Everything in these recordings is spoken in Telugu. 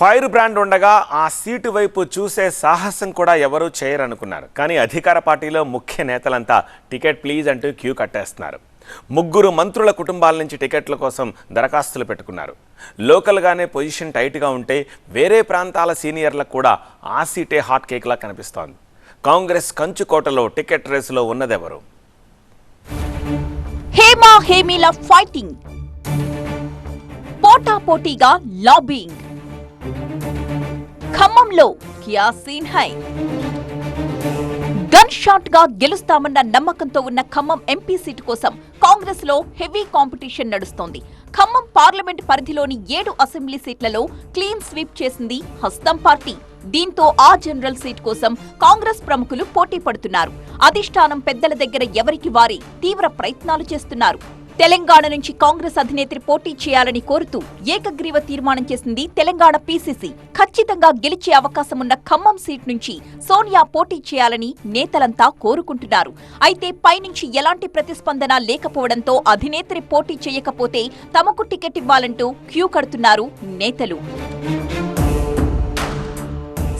ఫైర్ బ్రాండ్ ఉండగా ఆ సీటు వైపు చూసే సాహసం కూడా ఎవరూ చేయరనుకున్నారు. కానీ అధికార పార్టీలో ముఖ్య నేతలంతా టికెట్ ప్లీజ్ అంటూ క్యూ కట్టేస్తున్నారు. ముగ్గురు మంత్రుల కుటుంబాల నుంచి టికెట్ల కోసం దరఖాస్తులు పెట్టుకున్నారు. లోకల్గానే పొజిషన్ టైట్గా ఉంటే వేరే ప్రాంతాల సీనియర్లకు కూడా ఆ సీటే హాట్ కేక్లా కనిపిస్తోంది. కాంగ్రెస్ కంచుకోటలో టికెట్ రేసులో ఉన్నదెవరు? హేమా హేమీల ఫైటింగ్. పోటాపోటీగా లాబింగ్. ఖమ్మంలో కియా సీన్ హై. గన్ షాట్గా గెలుస్తామన్న నమ్మకంతో ఉన్న ఖమ్మం ఎంపీ సీటు కోసం కాంగ్రెస్లో హెవీ కాంపిటీషన్ నడుస్తోంది. ఖమ్మం పార్లమెంట్ పరిధిలోని ఏడు అసెంబ్లీ సీట్లలో క్లీన్ స్వీప్ చేసింది హస్తం పార్టీ. దీంతో ఆ జనరల్ సీట్ కోసం కాంగ్రెస్ ప్రముఖులు పోటీ పడుతున్నారు. అధిష్టానం పెద్దల దగ్గర ఎవరికి వారి తీవ్ర ప్రయత్నాలు చేస్తున్నారు? తెలంగాణ నుంచి కాంగ్రెస్ అధినేత్రి పోటీ చేయాలని కోరుతూ ఏకగ్రీవ తీర్మానం చేసింది తెలంగాణ పీసీసీ. ఖచ్చితంగా గెలిచే అవకాశం ఉన్న ఖమ్మం సీట్ నుంచి సోనియా పోటీ చేయాలని నేతలంతా కోరుకుంటున్నారు. అయితే పైనుంచి ఎలాంటి ప్రతిస్పందన లేకపోవడంతో అధినేత్రి పోటీ చేయకపోతే తమకు టికెట్ ఇవ్వాలంటూ క్యూ కడుతున్నారు నేతలు.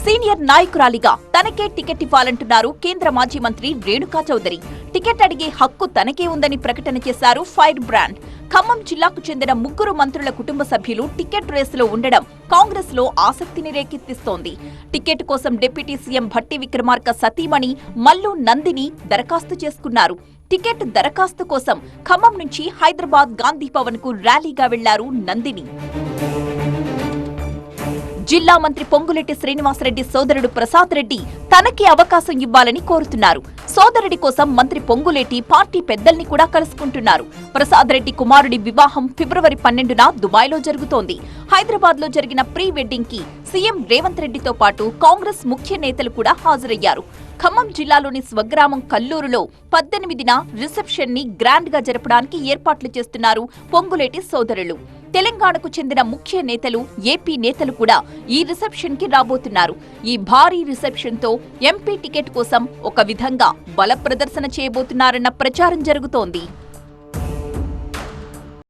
సీనియర్ నాయకురాలిగా తనకే టికెట్ ఇవ్వాలంటున్నారు కేంద్ర మాజీ మంత్రి రేణుకా చౌదరి. టికెట్ అడిగే హక్కు తనకే ఉందని ప్రకటన చేశారు ఫైర్ బ్రాండ్. ఖమ్మం జిల్లాకు చెందిన ముగ్గురు మంత్రుల కుటుంబ సభ్యులు టికెట్ రేసులో ఉండడం కాంగ్రెస్లో ఆసక్తిని రేకెత్తిస్తోంది. టికెట్ కోసం డిప్యూటీ సీఎం భట్టి విక్రమార్క సతీమణి మల్లు నందిని దరఖాస్తు చేసుకున్నారు. టికెట్ దరఖాస్తు కోసం ఖమ్మం నుంచి హైదరాబాద్ గాంధీ భవన్కు ర్యాలీగా వెళ్ళారు నందిని. జిల్లా మంత్రి పొంగులెట్టి శ్రీనివాసరెడ్డి సోదరుడు ప్రసాద్ రెడ్డి తనకి అవకాశం ఇవ్వాలని కోరుతున్నారు. సోదరుడి కోసం మంత్రి పొంగులేటి పార్టీ పెద్దల్ని కూడా కలుసుకుంటున్నారు. ప్రసాద్ రెడ్డి కుమారుడి వివాహం ఫిబ్రవరి పన్నెండున దుబాయ్లో జరుగుతోంది. హైదరాబాద్లో జరిగిన ప్రీ వెడ్డింగ్కి సీఎం రేవంత్ రెడ్డితో పాటు కాంగ్రెస్ ముఖ్య నేతలు కూడా హాజరయ్యారు. ఖమ్మం జిల్లాలోని స్వగ్రామం కల్లూరులో పద్దెనిమిదిన రిసెప్షన్ని గ్రాండ్గా జరపడానికి ఏర్పాట్లు చేస్తున్నారు పొంగులేటి సోదరులు. తెలంగాణకు చెందిన ముఖ్య నేతలు ఏపీ నేతలు కూడా ఈ రిసెప్షన్కి రాబోతున్నారు. ఈ భారీ రిసెప్షన్తో ఎంపీ టికెట్ కోసం ఒక విధంగా బల ప్రదర్శన చేయబోతున్నారన్న ప్రచారం జరుగుతోంది.